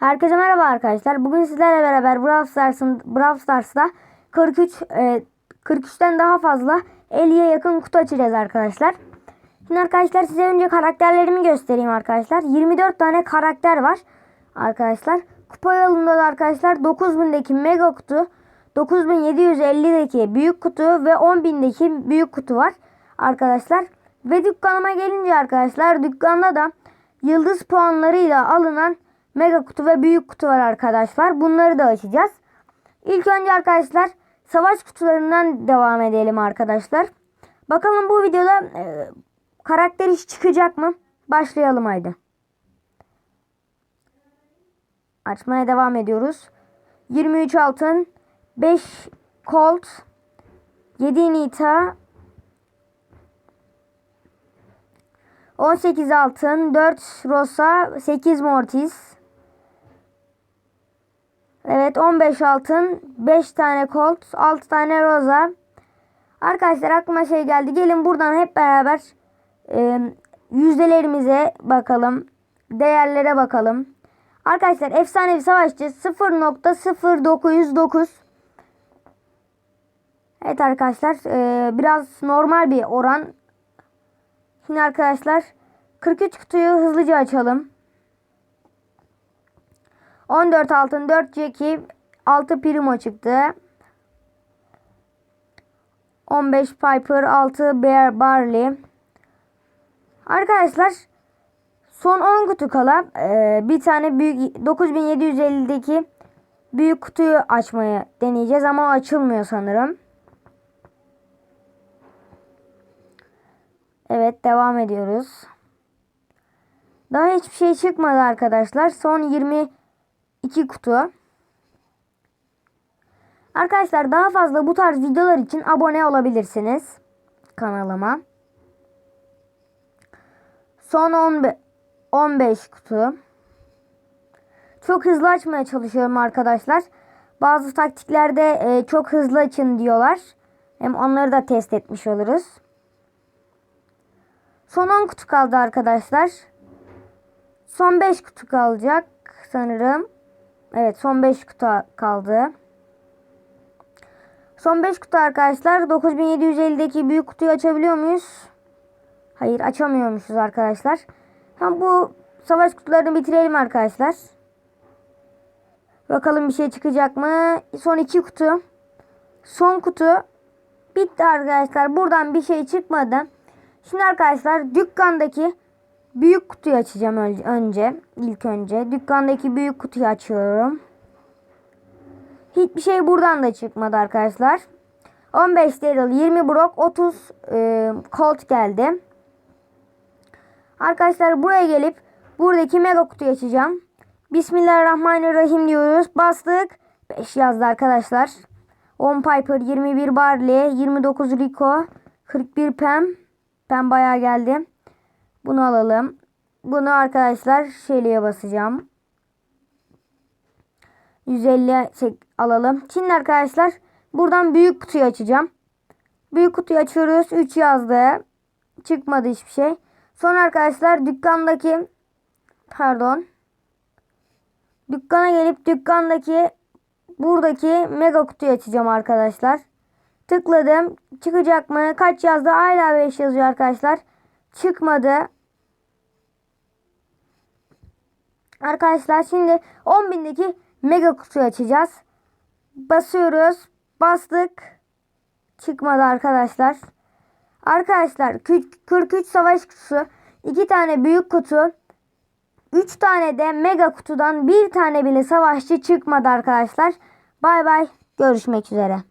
Herkese merhaba arkadaşlar. Bugün sizlerle beraber Brawl Stars'ın Brawl Stars'ta 43 e, 43'ten daha fazla 50'ye yakın kutu açacağız arkadaşlar. Şimdi arkadaşlar size önce karakterlerimi göstereyim arkadaşlar. 24 tane karakter var arkadaşlar. Kupa yolunda da arkadaşlar 9000'deki mega kutu, 9750'deki büyük kutu ve 10.000'deki büyük kutu var arkadaşlar. Ve dükkanıma gelince arkadaşlar dükkanda da yıldız puanlarıyla alınan mega kutu ve büyük kutu var arkadaşlar. Bunları da açacağız. İlk önce arkadaşlar savaş kutularından devam edelim arkadaşlar. Bakalım bu videoda e, karakter iş çıkacak mı? Başlayalım haydi. Açmaya devam ediyoruz. 23 altın, 5 Colt, 7 Nita, 18 altın, 4 Rosa, 8 Mortis. Evet 15 altın, 5 tane Colt, 6 tane Rosa. Arkadaşlar aklıma şey geldi. Gelin buradan hep beraber e, yüzdelerimize bakalım. Değerlere bakalım. Arkadaşlar efsanevi savaşçı 0.0909. Evet arkadaşlar e, biraz normal bir oran. Şimdi arkadaşlar 43 kutuyu hızlıca açalım. 14 altın 4 Jackie 6 Primo çıktı. 15 Piper 6 Bear Barley. Arkadaşlar son 10 kutu kala e, bir tane büyük 9750'deki büyük kutuyu açmaya deneyeceğiz ama açılmıyor sanırım. Evet devam ediyoruz. Daha hiçbir şey çıkmadı arkadaşlar. Son 22 kutu. Arkadaşlar daha fazla bu tarz videolar için abone olabilirsiniz kanalıma. Son 15, 15 kutu. Çok hızlı açmaya çalışıyorum arkadaşlar. Bazı taktiklerde e, çok hızlı açın diyorlar. Hem onları da test etmiş oluruz. Son 10 kutu kaldı arkadaşlar. Son 5 kutu kalacak sanırım. Evet son 5 kutu kaldı. Son 5 kutu arkadaşlar. 9750'deki büyük kutuyu açabiliyor muyuz? Hayır açamıyormuşuz arkadaşlar. Hem bu savaş kutularını bitirelim arkadaşlar. Bakalım bir şey çıkacak mı? Son 2 kutu. Son kutu. Bitti arkadaşlar. Buradan bir şey çıkmadı. Şimdi arkadaşlar dükkandaki büyük kutuyu açacağım önce. ilk önce. Dükkandaki büyük kutuyu açıyorum. Hiçbir şey buradan da çıkmadı arkadaşlar. 15 Daryl, 20 Brock, 30 e, Colt geldi. Arkadaşlar buraya gelip buradaki mega kutuyu açacağım. Bismillahirrahmanirrahim diyoruz. Bastık. 5 yazdı arkadaşlar. 10 Piper, 21 Barley, 29 Rico, 41 Pam. Pam bayağı geldi. Bunu alalım. Bunu arkadaşlar şeyliğe basacağım. 150 şey alalım. Şimdi arkadaşlar buradan büyük kutuyu açacağım. Büyük kutuyu açıyoruz. 3 yazdı. Çıkmadı hiçbir şey. Sonra arkadaşlar dükkandaki pardon. Dükkana gelip dükkandaki buradaki mega kutuyu açacağım arkadaşlar. Tıkladım. Çıkacak mı? Kaç yazdı? Hala 5 yazıyor arkadaşlar. Çıkmadı. Arkadaşlar şimdi 10.000'deki mega kutuyu açacağız. Basıyoruz. Bastık. Çıkmadı arkadaşlar. Arkadaşlar 43 savaş kutusu, 2 tane büyük kutu, 3 tane de mega kutudan bir tane bile savaşçı çıkmadı arkadaşlar. Bay bay. Görüşmek üzere.